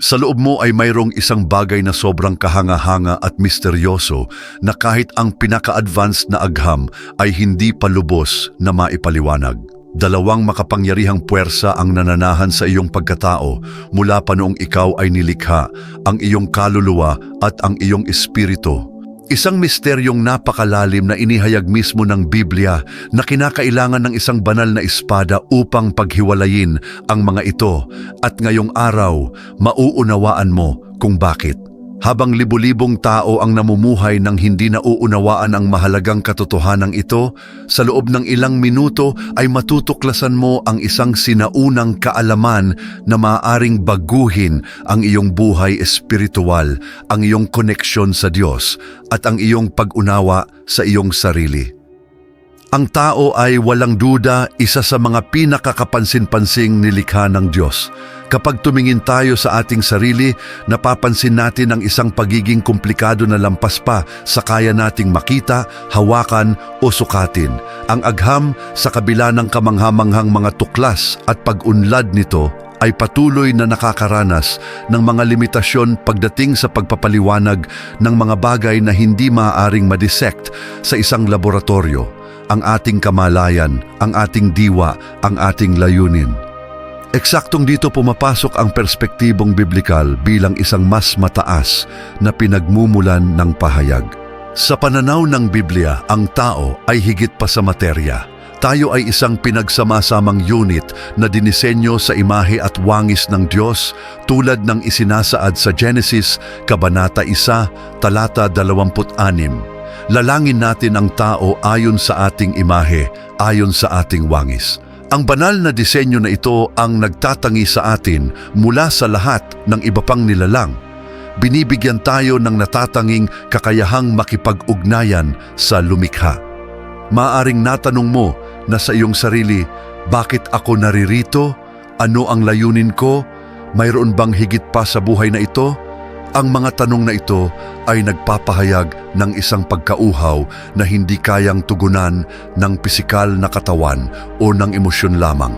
Sa loob mo ay mayroong isang bagay na sobrang kahanga-hanga at misteryoso na kahit ang pinaka-advanced na agham ay hindi pa lubos na maipaliwanag. Dalawang makapangyarihang puwersa ang nananahan sa iyong pagkatao mula pa noong ikaw ay nilikha, ang iyong kaluluwa at ang iyong espiritu. Isang misteryong napakalalim na inihayag mismo ng Biblia na kinakailangan ng isang banal na espada upang paghiwalayin ang mga ito at ngayong araw mauunawaan mo kung bakit. Habang libu-libong tao ang namumuhay ng hindi nauunawaan ang mahalagang katotohanan ito, sa loob ng ilang minuto ay matutuklasan mo ang isang sinaunang kaalaman na maaaring baguhin ang iyong buhay espiritual, ang iyong koneksyon sa Diyos at ang iyong pag-unawa sa iyong sarili. Ang tao ay walang duda isa sa mga pinakakapansin-pansing nilikha ng Diyos. Kapag tumingin tayo sa ating sarili, napapansin natin ang isang pagiging komplikado na lampas pa sa kaya nating makita, hawakan o sukatin. Ang agham sa kabila ng kamanghamanghang mga tuklas at pag-unlad nito ay patuloy na nakakaranas ng mga limitasyon pagdating sa pagpapaliwanag ng mga bagay na hindi maaaring madissect sa isang laboratorio. Ang ating kamalayan, ang ating diwa, ang ating layunin. Eksaktong dito pumapasok ang perspektibong biblikal bilang isang mas mataas na pinagmumulan ng pahayag. Sa pananaw ng Biblia, ang tao ay higit pa sa materya. Tayo ay isang pinagsamasamang unit na dinisenyo sa imahe at wangis ng Diyos tulad ng isinasaad sa Genesis, Kabanata 1, Talata 26. Lalangin natin ang tao ayon sa ating imahe, ayon sa ating wangis. Ang banal na disenyo na ito ang nagtatangi sa atin mula sa lahat ng iba pang nilalang. Binibigyan tayo ng natatanging kakayahang makipag-ugnayan sa lumikha. Maaring natanong mo na sa iyong sarili, bakit ako naririto? Ano ang layunin ko? Mayroon bang higit pa sa buhay na ito? Ang mga tanong na ito ay nagpapahayag ng isang pagkauhaw na hindi kayang tugunan ng pisikal na katawan o ng emosyon lamang.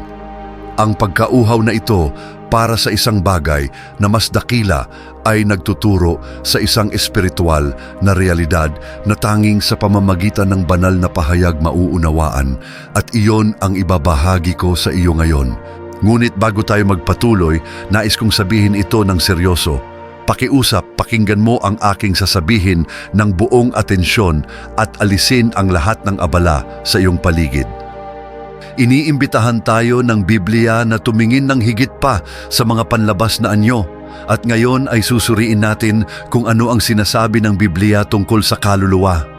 Ang pagkauhaw na ito para sa isang bagay na mas dakila ay nagtuturo sa isang espiritual na realidad na tanging sa pamamagitan ng banal na pahayag mauunawaan at iyon ang ibabahagi ko sa iyo ngayon. Ngunit bago tayo magpatuloy, nais kong sabihin ito ng seryoso. Pakiusap, pakinggan mo ang aking sasabihin ng buong atensyon at alisin ang lahat ng abala sa iyong paligid. Iniimbitahan tayo ng Biblia na tumingin ng higit pa sa mga panlabas na anyo at ngayon ay susuriin natin kung ano ang sinasabi ng Biblia tungkol sa kaluluwa.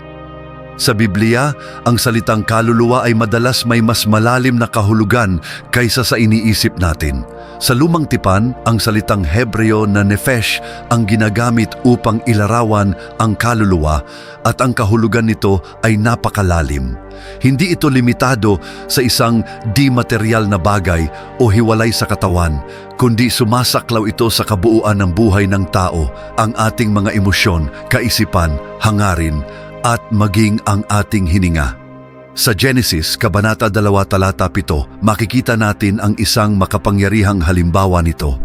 Sa Biblia, ang salitang kaluluwa ay madalas may mas malalim na kahulugan kaysa sa iniisip natin. Sa lumang tipan, ang salitang Hebreo na nefesh ang ginagamit upang ilarawan ang kaluluwa at ang kahulugan nito ay napakalalim. Hindi ito limitado sa isang di-material na bagay o hiwalay sa katawan, kundi sumasaklaw ito sa kabuuan ng buhay ng tao, ang ating mga emosyon, kaisipan, hangarin, at maging ang ating hininga. Sa Genesis, Kabanata 2, Talata 7, makikita natin ang isang makapangyarihang halimbawa nito.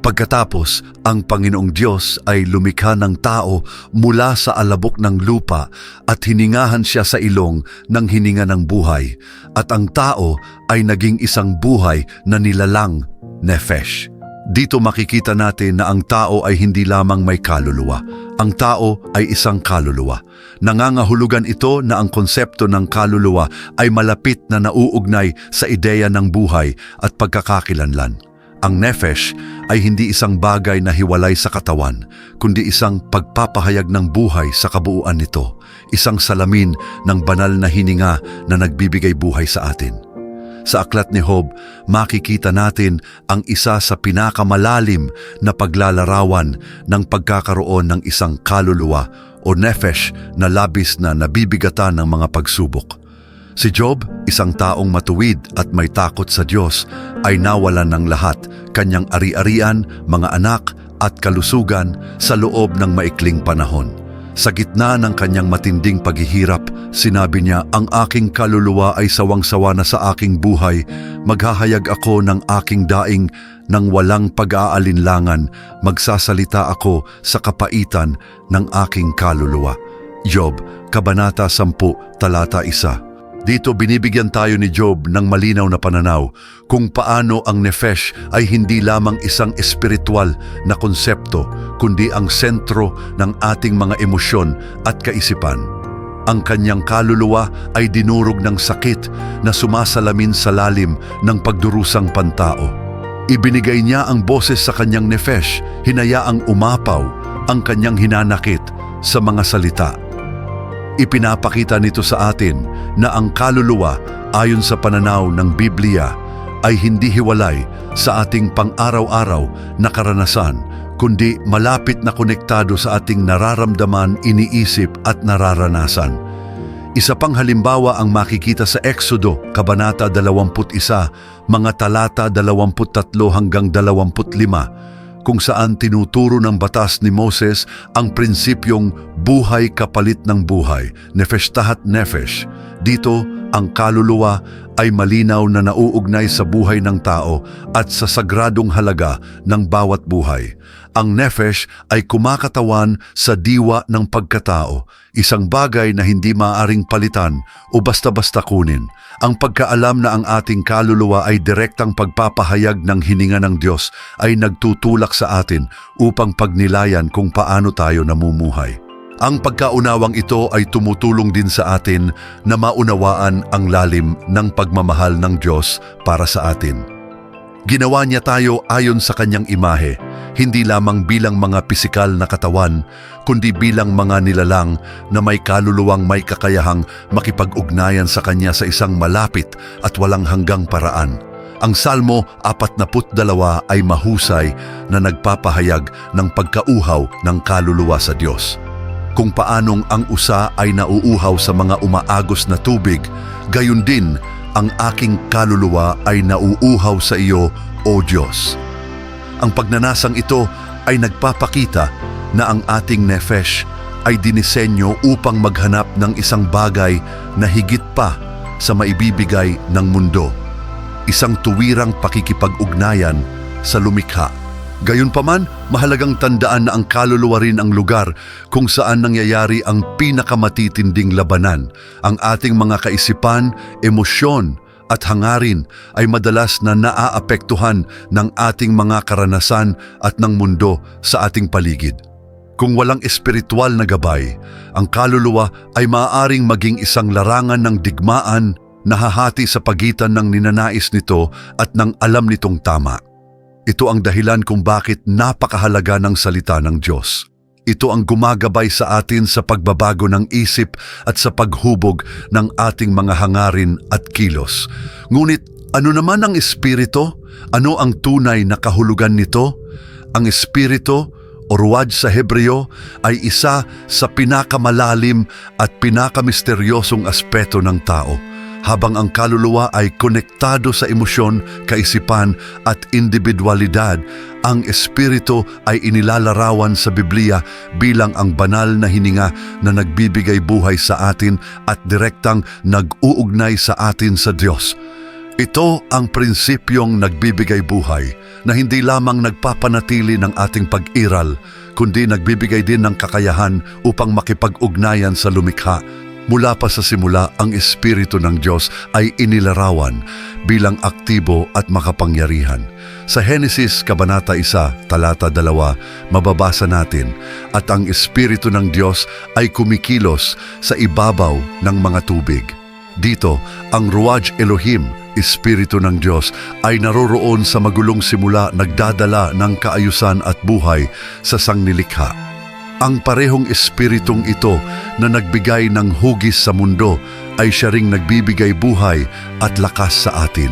Pagkatapos, ang Panginoong Diyos ay lumikha ng tao mula sa alabok ng lupa at hiningahan siya sa ilong ng hininga ng buhay at ang tao ay naging isang buhay na nilalang, Nefesh. Dito makikita natin na ang tao ay hindi lamang may kaluluwa. Ang tao ay isang kaluluwa. Nangangahulugan ito na ang konsepto ng kaluluwa ay malapit na nauugnay sa ideya ng buhay at pagkakakilanlan. Ang nefesh ay hindi isang bagay na hiwalay sa katawan, kundi isang pagpapahayag ng buhay sa kabuuan nito, isang salamin ng banal na hininga na nagbibigay buhay sa atin. Sa aklat ni Job, makikita natin ang isa sa pinakamalalim na paglalarawan ng pagkakaroon ng isang kaluluwa o nefesh na labis na nabibigatan ng mga pagsubok. Si Job, isang taong matuwid at may takot sa Diyos, ay nawalan ng lahat, kanyang ari-arian, mga anak at kalusugan sa loob ng maikling panahon. Sa gitna ng kanyang matinding paghihirap, Sinabi niya, ang aking kaluluwa ay sawang-sawa na sa aking buhay. Maghahayag ako ng aking daing ng walang pag-aalinlangan. Magsasalita ako sa kapaitan ng aking kaluluwa. Job, Kabanata 10, Talata 1 Dito binibigyan tayo ni Job ng malinaw na pananaw kung paano ang nefesh ay hindi lamang isang espiritual na konsepto kundi ang sentro ng ating mga emosyon at kaisipan. Ang kanyang kaluluwa ay dinurog ng sakit na sumasalamin sa lalim ng pagdurusang pantao. Ibinigay niya ang boses sa kanyang nefesh, hinayaang umapaw ang kanyang hinanakit sa mga salita. Ipinapakita nito sa atin na ang kaluluwa ayon sa pananaw ng Biblia ay hindi hiwalay sa ating pang-araw-araw na karanasan kundi malapit na konektado sa ating nararamdaman, iniisip at nararanasan. Isa pang halimbawa ang makikita sa Exodo, Kabanata 21, mga talata 23 hanggang 25, kung saan tinuturo ng batas ni Moses ang prinsipyong buhay kapalit ng buhay, nefesh tahat nefesh. Dito, ang kaluluwa ay malinaw na nauugnay sa buhay ng tao at sa sagradong halaga ng bawat buhay. Ang nefesh ay kumakatawan sa diwa ng pagkatao, isang bagay na hindi maaring palitan o basta-basta kunin. Ang pagkaalam na ang ating kaluluwa ay direktang pagpapahayag ng hininga ng Diyos ay nagtutulak sa atin upang pagnilayan kung paano tayo namumuhay. Ang pagkaunawang ito ay tumutulong din sa atin na maunawaan ang lalim ng pagmamahal ng Diyos para sa atin. Ginawa niya tayo ayon sa kanyang imahe, hindi lamang bilang mga pisikal na katawan, kundi bilang mga nilalang na may kaluluwang may kakayahang makipag-ugnayan sa kanya sa isang malapit at walang hanggang paraan. Ang Salmo 42 ay mahusay na nagpapahayag ng pagkauhaw ng kaluluwa sa Diyos kung paanong ang usa ay nauuhaw sa mga umaagos na tubig, gayon din ang aking kaluluwa ay nauuhaw sa iyo, O Diyos. Ang pagnanasang ito ay nagpapakita na ang ating nefesh ay dinisenyo upang maghanap ng isang bagay na higit pa sa maibibigay ng mundo. Isang tuwirang pakikipag-ugnayan sa lumikha. Gayunpaman, mahalagang tandaan na ang kaluluwa rin ang lugar kung saan nangyayari ang pinakamatitinding labanan. Ang ating mga kaisipan, emosyon at hangarin ay madalas na naaapektuhan ng ating mga karanasan at ng mundo sa ating paligid. Kung walang espiritual na gabay, ang kaluluwa ay maaaring maging isang larangan ng digmaan na hahati sa pagitan ng ninanais nito at ng alam nitong tama. Ito ang dahilan kung bakit napakahalaga ng salita ng Diyos. Ito ang gumagabay sa atin sa pagbabago ng isip at sa paghubog ng ating mga hangarin at kilos. Ngunit ano naman ang espiritu? Ano ang tunay na kahulugan nito? Ang espiritu o ruwad sa Hebreo ay isa sa pinakamalalim at pinakamisteryosong aspeto ng tao habang ang kaluluwa ay konektado sa emosyon, kaisipan at individualidad, ang espiritu ay inilalarawan sa Biblia bilang ang banal na hininga na nagbibigay buhay sa atin at direktang nag-uugnay sa atin sa Diyos. Ito ang prinsipyong nagbibigay buhay na hindi lamang nagpapanatili ng ating pag-iral, kundi nagbibigay din ng kakayahan upang makipag-ugnayan sa lumikha Mula pa sa simula, ang Espiritu ng Diyos ay inilarawan bilang aktibo at makapangyarihan. Sa Henesis Kabanata 1, Talata 2, mababasa natin, At ang Espiritu ng Diyos ay kumikilos sa ibabaw ng mga tubig. Dito, ang Ruaj Elohim, Espiritu ng Diyos, ay naroroon sa magulong simula nagdadala ng kaayusan at buhay sa sangnilikha. Ang parehong espiritong ito na nagbigay ng hugis sa mundo ay siya ring nagbibigay buhay at lakas sa atin.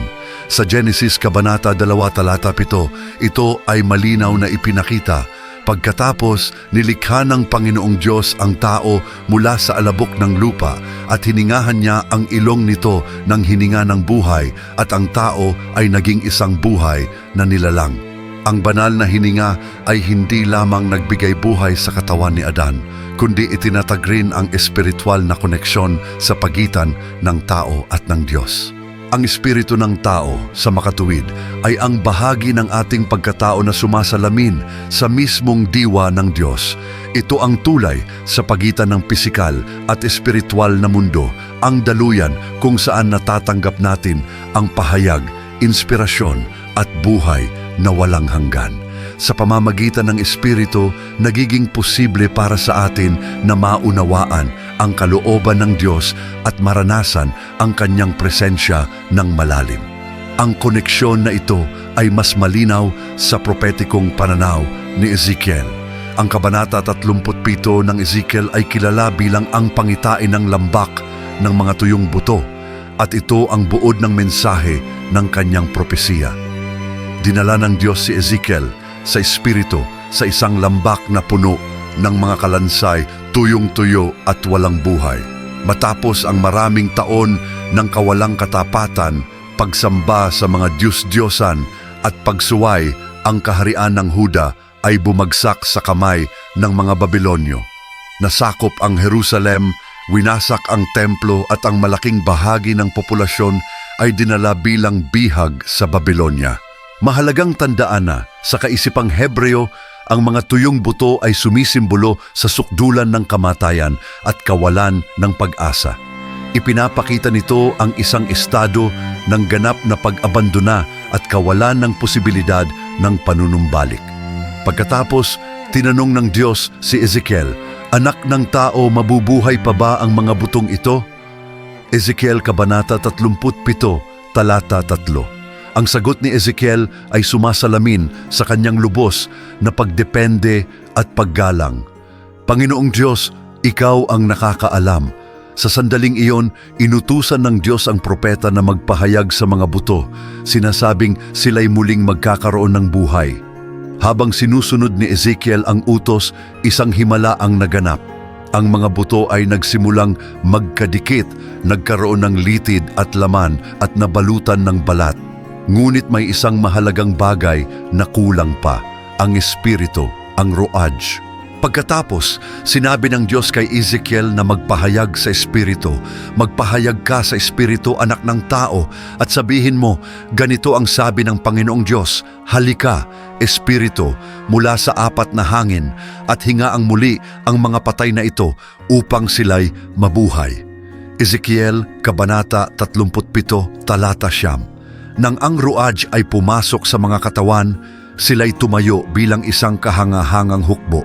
Sa Genesis Kabanata 2 Talata 7, ito ay malinaw na ipinakita. Pagkatapos, nilikha ng Panginoong Diyos ang tao mula sa alabok ng lupa at hiningahan niya ang ilong nito ng hininga ng buhay at ang tao ay naging isang buhay na nilalang. Ang banal na hininga ay hindi lamang nagbigay buhay sa katawan ni Adan, kundi itinatag rin ang espiritual na koneksyon sa pagitan ng tao at ng Diyos. Ang espiritu ng tao sa makatuwid ay ang bahagi ng ating pagkatao na sumasalamin sa mismong diwa ng Diyos. Ito ang tulay sa pagitan ng pisikal at espiritual na mundo, ang daluyan kung saan natatanggap natin ang pahayag, inspirasyon at buhay na walang hanggan. Sa pamamagitan ng Espiritu, nagiging posible para sa atin na maunawaan ang kalooban ng Diyos at maranasan ang kanyang presensya ng malalim. Ang koneksyon na ito ay mas malinaw sa propetikong pananaw ni Ezekiel. Ang Kabanata 37 ng Ezekiel ay kilala bilang ang pangitain ng lambak ng mga tuyong buto at ito ang buod ng mensahe ng kanyang propesiya. Dinala ng Diyos si Ezekiel sa espiritu sa isang lambak na puno ng mga kalansay, tuyong-tuyo at walang buhay. Matapos ang maraming taon ng kawalang katapatan, pagsamba sa mga Diyos-Diyosan at pagsuway, ang kaharian ng Huda ay bumagsak sa kamay ng mga Babilonyo. Nasakop ang Jerusalem, winasak ang templo at ang malaking bahagi ng populasyon ay dinala bilang bihag sa Babylonia. Mahalagang tandaan na sa kaisipang Hebreo, ang mga tuyong buto ay sumisimbolo sa sukdulan ng kamatayan at kawalan ng pag-asa. Ipinapakita nito ang isang estado ng ganap na pag-abandona at kawalan ng posibilidad ng panunumbalik. Pagkatapos, tinanong ng Diyos si Ezekiel, Anak ng tao, mabubuhay pa ba ang mga butong ito? Ezekiel Kabanata 37, Talata 3 Ang sagot ni Ezekiel ay sumasalamin sa kanyang lubos na pagdepende at paggalang. Panginoong Diyos, Ikaw ang nakakaalam. Sa sandaling iyon, inutusan ng Diyos ang propeta na magpahayag sa mga buto, sinasabing sila'y muling magkakaroon ng buhay. Habang sinusunod ni Ezekiel ang utos, isang himala ang naganap. Ang mga buto ay nagsimulang magkadikit, nagkaroon ng litid at laman at nabalutan ng balat. Ngunit may isang mahalagang bagay na kulang pa, ang espiritu, ang roaj. Pagkatapos, sinabi ng Diyos kay Ezekiel na magpahayag sa Espiritu. Magpahayag ka sa Espiritu, anak ng tao, at sabihin mo, ganito ang sabi ng Panginoong Diyos, Halika, Espiritu, mula sa apat na hangin, at hinga ang muli ang mga patay na ito upang sila'y mabuhay. Ezekiel, Kabanata 37, Talata Siyam. Nang ang ruaj ay pumasok sa mga katawan, sila'y tumayo bilang isang kahangahangang hukbo.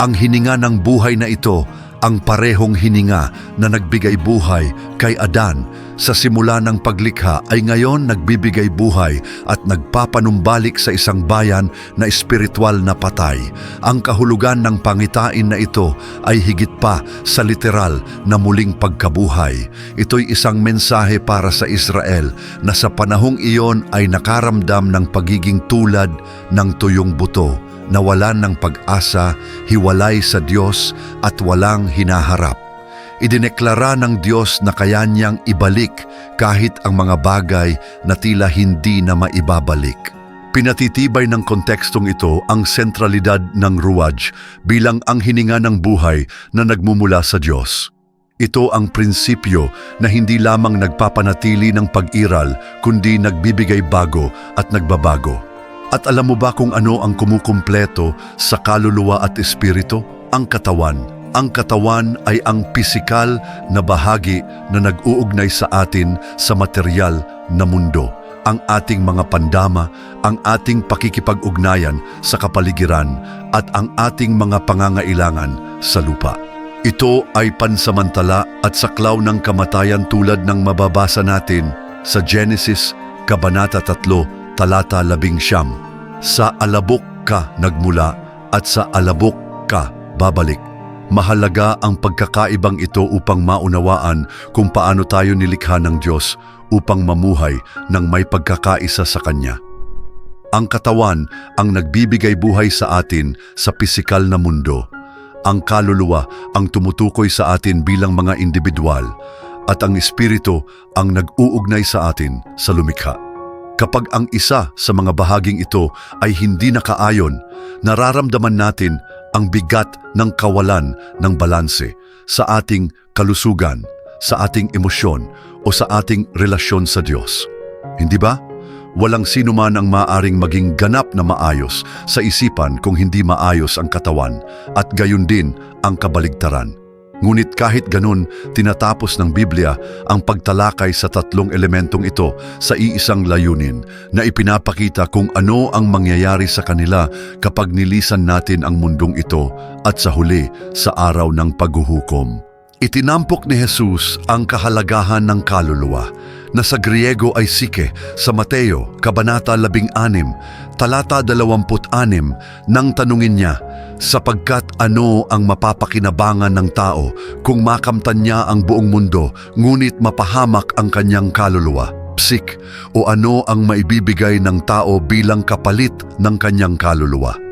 Ang hininga ng buhay na ito ang parehong hininga na nagbigay buhay kay Adan sa simula ng paglikha ay ngayon nagbibigay buhay at nagpapanumbalik sa isang bayan na espiritual na patay. Ang kahulugan ng pangitain na ito ay higit pa sa literal na muling pagkabuhay. Ito'y isang mensahe para sa Israel na sa panahong iyon ay nakaramdam ng pagiging tulad ng tuyong buto nawalan ng pag-asa, hiwalay sa Diyos at walang hinaharap. Idineklara ng Diyos na kaya niyang ibalik kahit ang mga bagay na tila hindi na maibabalik. Pinatitibay ng kontekstong ito ang sentralidad ng Ruwaj bilang ang hininga ng buhay na nagmumula sa Diyos. Ito ang prinsipyo na hindi lamang nagpapanatili ng pag-iral kundi nagbibigay bago at nagbabago. At alam mo ba kung ano ang kumukumpleto sa kaluluwa at espiritu? Ang katawan. Ang katawan ay ang pisikal na bahagi na nag-uugnay sa atin sa material na mundo. Ang ating mga pandama, ang ating pakikipag-ugnayan sa kapaligiran at ang ating mga pangangailangan sa lupa. Ito ay pansamantala at saklaw ng kamatayan tulad ng mababasa natin sa Genesis, Kabanata 3, talata labing siyam, Sa alabok ka nagmula at sa alabok ka babalik. Mahalaga ang pagkakaibang ito upang maunawaan kung paano tayo nilikha ng Diyos upang mamuhay ng may pagkakaisa sa Kanya. Ang katawan ang nagbibigay buhay sa atin sa pisikal na mundo. Ang kaluluwa ang tumutukoy sa atin bilang mga individual at ang espiritu ang nag-uugnay sa atin sa lumikha. Kapag ang isa sa mga bahaging ito ay hindi nakaayon, nararamdaman natin ang bigat ng kawalan ng balanse sa ating kalusugan, sa ating emosyon o sa ating relasyon sa Diyos. Hindi ba? Walang sino man ang maaring maging ganap na maayos sa isipan kung hindi maayos ang katawan at gayon din ang kabaligtaran. Ngunit kahit ganun, tinatapos ng Biblia ang pagtalakay sa tatlong elementong ito sa iisang layunin na ipinapakita kung ano ang mangyayari sa kanila kapag nilisan natin ang mundong ito at sa huli sa araw ng paghuhukom. Itinampok ni Jesus ang kahalagahan ng kaluluwa na sa Griego ay sike sa Mateo, Kabanata 16, talata 26 nang tanungin niya, sapagkat ano ang mapapakinabangan ng tao kung makamtan niya ang buong mundo ngunit mapahamak ang kanyang kaluluwa? Psik, o ano ang maibibigay ng tao bilang kapalit ng kanyang kaluluwa?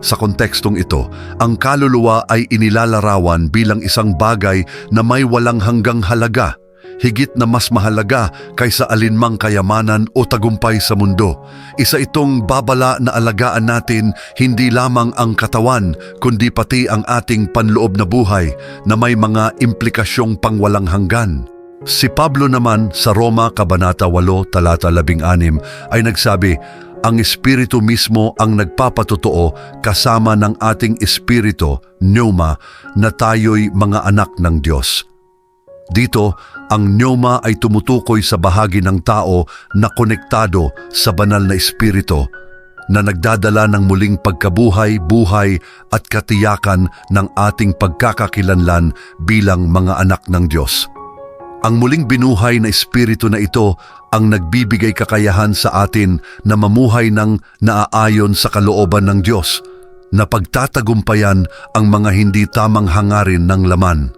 Sa kontekstong ito, ang kaluluwa ay inilalarawan bilang isang bagay na may walang hanggang halaga, higit na mas mahalaga kaysa alinmang kayamanan o tagumpay sa mundo. Isa itong babala na alagaan natin hindi lamang ang katawan, kundi pati ang ating panloob na buhay na may mga implikasyong pangwalang hanggan. Si Pablo naman sa Roma Kabanata 8 talata 16 ay nagsabi, ang Espiritu mismo ang nagpapatotoo kasama ng ating Espiritu, pneuma, na tayo'y mga anak ng Diyos. Dito, ang pneuma ay tumutukoy sa bahagi ng tao na konektado sa banal na Espiritu na nagdadala ng muling pagkabuhay, buhay at katiyakan ng ating pagkakakilanlan bilang mga anak ng Diyos. Ang muling binuhay na espiritu na ito ang nagbibigay kakayahan sa atin na mamuhay ng naaayon sa kalooban ng Diyos, na pagtatagumpayan ang mga hindi tamang hangarin ng laman.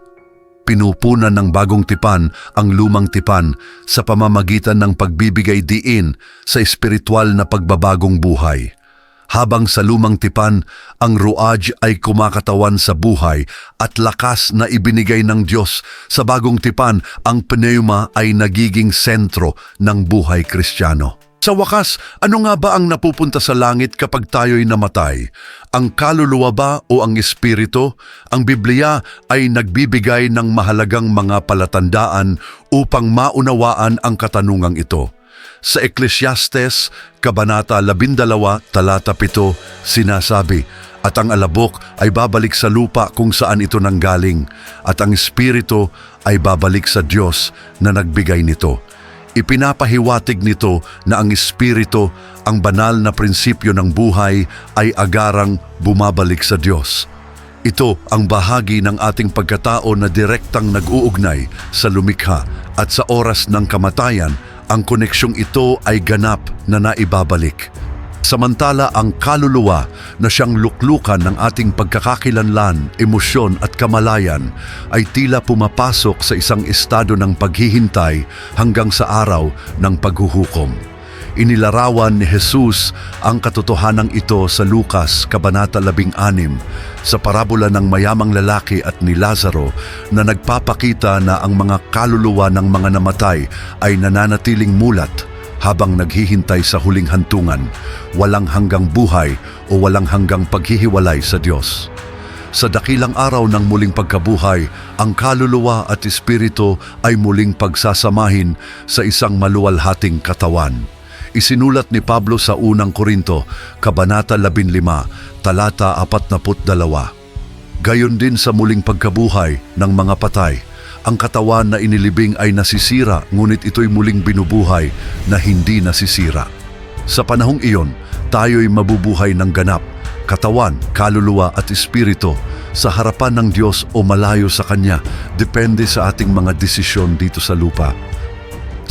Pinupunan ng bagong tipan ang lumang tipan sa pamamagitan ng pagbibigay diin sa espiritual na pagbabagong buhay habang sa lumang tipan ang ruaj ay kumakatawan sa buhay at lakas na ibinigay ng Diyos sa bagong tipan ang pneuma ay nagiging sentro ng buhay kristyano. Sa wakas, ano nga ba ang napupunta sa langit kapag tayo'y namatay? Ang kaluluwa ba o ang espiritu? Ang Biblia ay nagbibigay ng mahalagang mga palatandaan upang maunawaan ang katanungang ito. Sa Ecclesiastes, Kabanata 12, Talata 7, sinasabi, At ang alabok ay babalik sa lupa kung saan ito nanggaling, at ang espiritu ay babalik sa Diyos na nagbigay nito. Ipinapahiwatig nito na ang espiritu, ang banal na prinsipyo ng buhay, ay agarang bumabalik sa Diyos. Ito ang bahagi ng ating pagkatao na direktang nag-uugnay sa lumikha at sa oras ng kamatayan ang koneksyong ito ay ganap na naibabalik. Samantala ang kaluluwa na siyang luklukan ng ating pagkakakilanlan, emosyon at kamalayan ay tila pumapasok sa isang estado ng paghihintay hanggang sa araw ng paghuhukom. Inilarawan ni Jesus ang katotohanan ito sa Lukas, Kabanata 16, sa parabola ng mayamang lalaki at ni Lazaro na nagpapakita na ang mga kaluluwa ng mga namatay ay nananatiling mulat habang naghihintay sa huling hantungan, walang hanggang buhay o walang hanggang paghihiwalay sa Diyos. Sa dakilang araw ng muling pagkabuhay, ang kaluluwa at espiritu ay muling pagsasamahin sa isang maluwalhating katawan. Isinulat ni Pablo sa unang Korinto, Kabanata 15, talata 42. Gayon din sa muling pagkabuhay ng mga patay, ang katawan na inilibing ay nasisira ngunit ito'y muling binubuhay na hindi nasisira. Sa panahong iyon, tayo'y mabubuhay ng ganap, katawan, kaluluwa at espiritu sa harapan ng Diyos o malayo sa Kanya depende sa ating mga desisyon dito sa lupa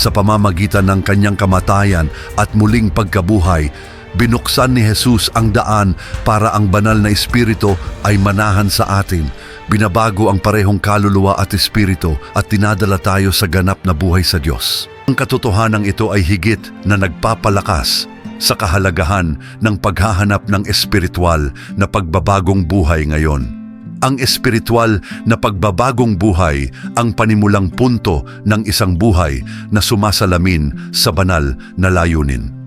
sa pamamagitan ng kanyang kamatayan at muling pagkabuhay, binuksan ni Jesus ang daan para ang banal na espiritu ay manahan sa atin. Binabago ang parehong kaluluwa at espiritu at tinadala tayo sa ganap na buhay sa Diyos. Ang katotohanan ito ay higit na nagpapalakas sa kahalagahan ng paghahanap ng espiritual na pagbabagong buhay ngayon ang espiritual na pagbabagong buhay ang panimulang punto ng isang buhay na sumasalamin sa banal na layunin.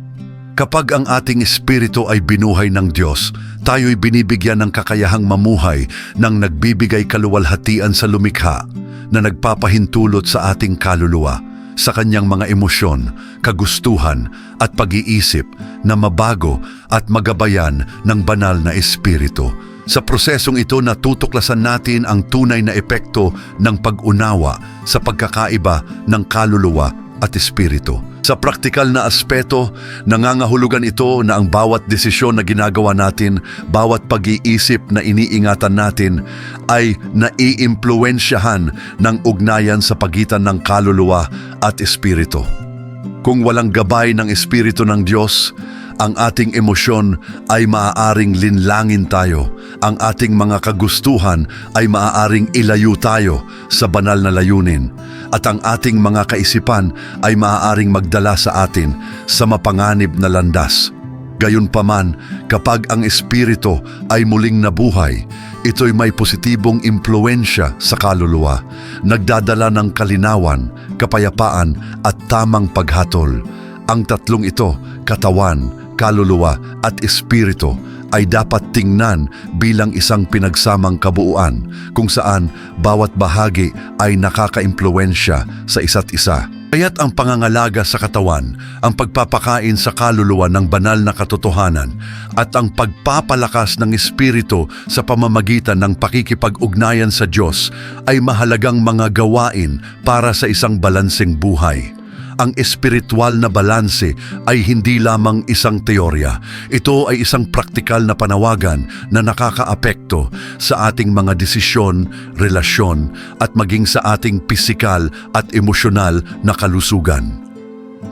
Kapag ang ating espiritu ay binuhay ng Diyos, tayo'y binibigyan ng kakayahang mamuhay ng nagbibigay kaluwalhatian sa lumikha na nagpapahintulot sa ating kaluluwa, sa kanyang mga emosyon, kagustuhan at pag-iisip na mabago at magabayan ng banal na espiritu. Sa prosesong ito natutuklasan natin ang tunay na epekto ng pag-unawa sa pagkakaiba ng kaluluwa at espiritu. Sa praktikal na aspeto, nangangahulugan ito na ang bawat desisyon na ginagawa natin, bawat pag-iisip na iniingatan natin ay naiimpluensyahan ng ugnayan sa pagitan ng kaluluwa at espiritu. Kung walang gabay ng Espiritu ng Diyos, ang ating emosyon ay maaaring linlangin tayo. Ang ating mga kagustuhan ay maaaring ilayo tayo sa banal na layunin. At ang ating mga kaisipan ay maaaring magdala sa atin sa mapanganib na landas. Gayunpaman, kapag ang espiritu ay muling nabuhay, ito'y may positibong impluensya sa kaluluwa, nagdadala ng kalinawan, kapayapaan at tamang paghatol. Ang tatlong ito, katawan, kaluluwa at espiritu, ay dapat tingnan bilang isang pinagsamang kabuuan kung saan bawat bahagi ay nakakaimpluensya sa isa't isa. Kaya't ang pangangalaga sa katawan, ang pagpapakain sa kaluluwa ng banal na katotohanan at ang pagpapalakas ng espiritu sa pamamagitan ng pakikipag-ugnayan sa Diyos ay mahalagang mga gawain para sa isang balanseng buhay ang espiritual na balanse ay hindi lamang isang teorya. Ito ay isang praktikal na panawagan na nakakaapekto sa ating mga desisyon, relasyon at maging sa ating pisikal at emosyonal na kalusugan.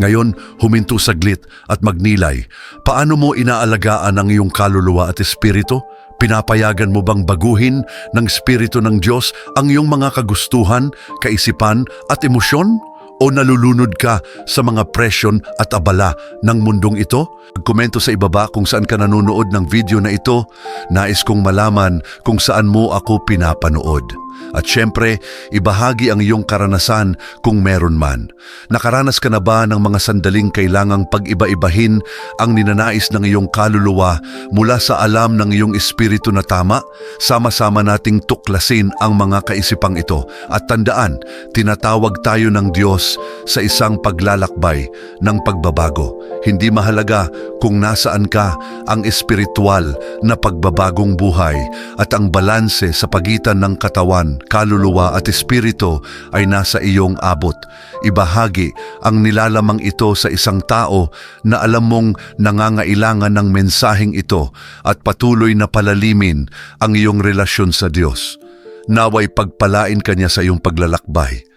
Ngayon, huminto saglit at magnilay. Paano mo inaalagaan ang iyong kaluluwa at espiritu? Pinapayagan mo bang baguhin ng espiritu ng Diyos ang iyong mga kagustuhan, kaisipan at emosyon? O nalulunod ka sa mga presyon at abala ng mundong ito? Komento sa ibaba kung saan ka nanonood ng video na ito. Nais kong malaman kung saan mo ako pinapanood. At syempre, ibahagi ang iyong karanasan kung meron man. Nakaranas ka na ba ng mga sandaling kailangang pag-iba-ibahin ang ninanais ng iyong kaluluwa mula sa alam ng iyong espiritu na tama? Sama-sama nating tuklasin ang mga kaisipang ito. At tandaan, tinatawag tayo ng Diyos sa isang paglalakbay ng pagbabago. Hindi mahalaga kung nasaan ka ang espiritual na pagbabagong buhay at ang balanse sa pagitan ng katawan, kaluluwa at espiritu ay nasa iyong abot. Ibahagi ang nilalamang ito sa isang tao na alam mong nangangailangan ng mensaheng ito at patuloy na palalimin ang iyong relasyon sa Diyos. Naway pagpalain kanya sa iyong paglalakbay.